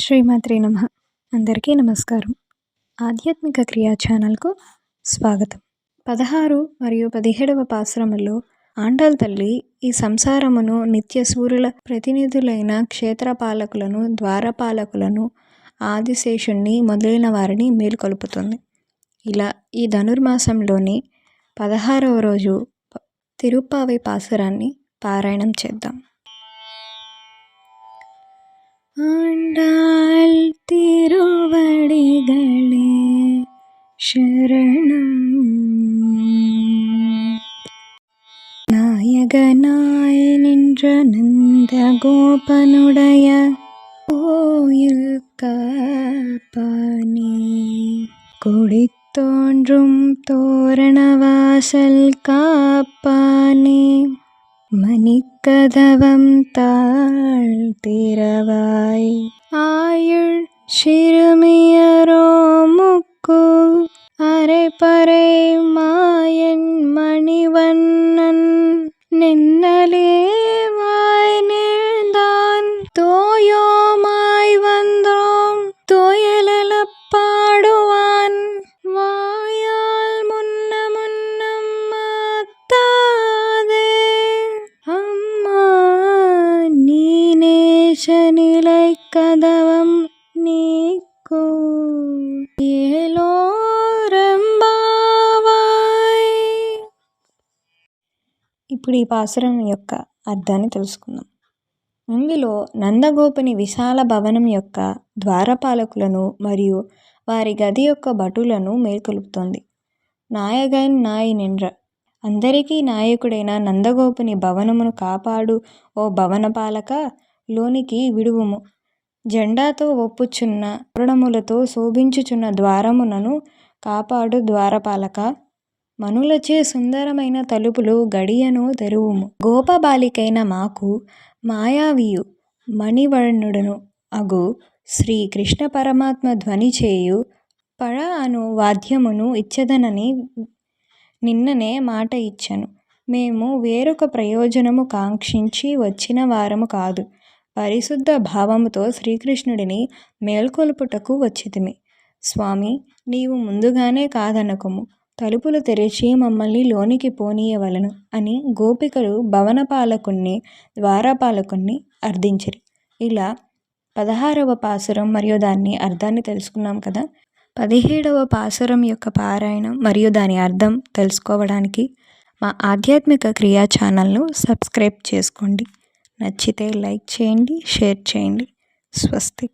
శ్రీమాత్రి నమ. అందరికీ నమస్కారం. ఆధ్యాత్మిక క్రియా ఛానల్కు స్వాగతం. పదహారు మరియు పదిహేడవ పాశ్రమంలో ఆండాల్ తల్లి ఈ సంసారమును నిత్య సూర్యుల ప్రతినిధులైన క్షేత్రపాలకులను ద్వారపాలకులను ఆదిశేషుణ్ణి మొదలైన వారిని మేలుకొలుపుతుంది. ఇలా ఈ ధనుర్మాసంలోని పదహారవ రోజు తిరుప్పావి పాసురాన్ని పారాయణం చేద్దాం. திருவடிகளே சரணம். நாயகனாய் நின்ற நந்த கோபனுடைய கோயில் காப்பானே. தோன்றும் தோரணவாசல் காப்பானே. மணிக்கதவம் தாழ் திறவாய் ஆயுள் சிறுமியரோ முக்கு அரைப்பறை மாயன் மணிவண்ணன். நின்னலே வாய் நிழ்ந்தான் தோயோமாய் வந்தோம் தோயலல பாடுவான் வாயால் முன்ன முன்னம் மாத்தாதே. அம்மா நிலை கதை నీకు ఏలో ఇప్పుడు ఈ పాసురం యొక్క అర్థాన్ని తెలుసుకుందాం. ఇందులో నందగోపుని విశాల భవనం యొక్క ద్వారపాలకులను మరియు వారి గది యొక్క భటులను మేల్కొలుపుతోంది. నాయగన్ నాయి నిండ్ర. అందరికీ నాయకుడైన నందగోపుని భవనమును కాపాడు ఓ భవనపాలక లోనికి విడువుము. జెండాతో ఒప్పుచున్న తోరణములతో శోభించుచున్న ద్వారమునను కాపాడు ద్వారపాలక. మనులచే సుందరమైన తలుపులు గడియను తెరువుము. గోపబాలికైన మాకు మాయావియు మణివర్ణుడును. అగు శ్రీ కృష్ణ పరమాత్మ ధ్వని చేయు పళ అను వాద్యమును ఇచ్చదనని నిన్ననే మాట ఇచ్చెను. మేము వేరొక ప్రయోజనము కాంక్షించి వచ్చిన వారము కాదు. పరిశుద్ధ భావముతో శ్రీకృష్ణుడిని మేల్కొలుపుటకు వచ్చితిమి. స్వామి నీవు ముందుగానే కాదనకుము. తలుపులు తెరిచి మమ్మల్ని లోనికి పోనీయవలను అని గోపికలు భవనపాలకుణ్ణి ద్వారపాలకుణ్ణి అర్థించిరి. ఇలా పదహారవ పాసురం మరియు దాన్ని అర్థాన్ని తెలుసుకున్నాం కదా. పదిహేడవ పాసురం యొక్క పారాయణం మరియు దాని అర్థం తెలుసుకోవడానికి మా ఆధ్యాత్మిక క్రియా ఛానల్ను సబ్స్క్రైబ్ చేసుకోండి. నచ్చితే లైక్ చేయండి షేర్ చేయండి. స్వస్తి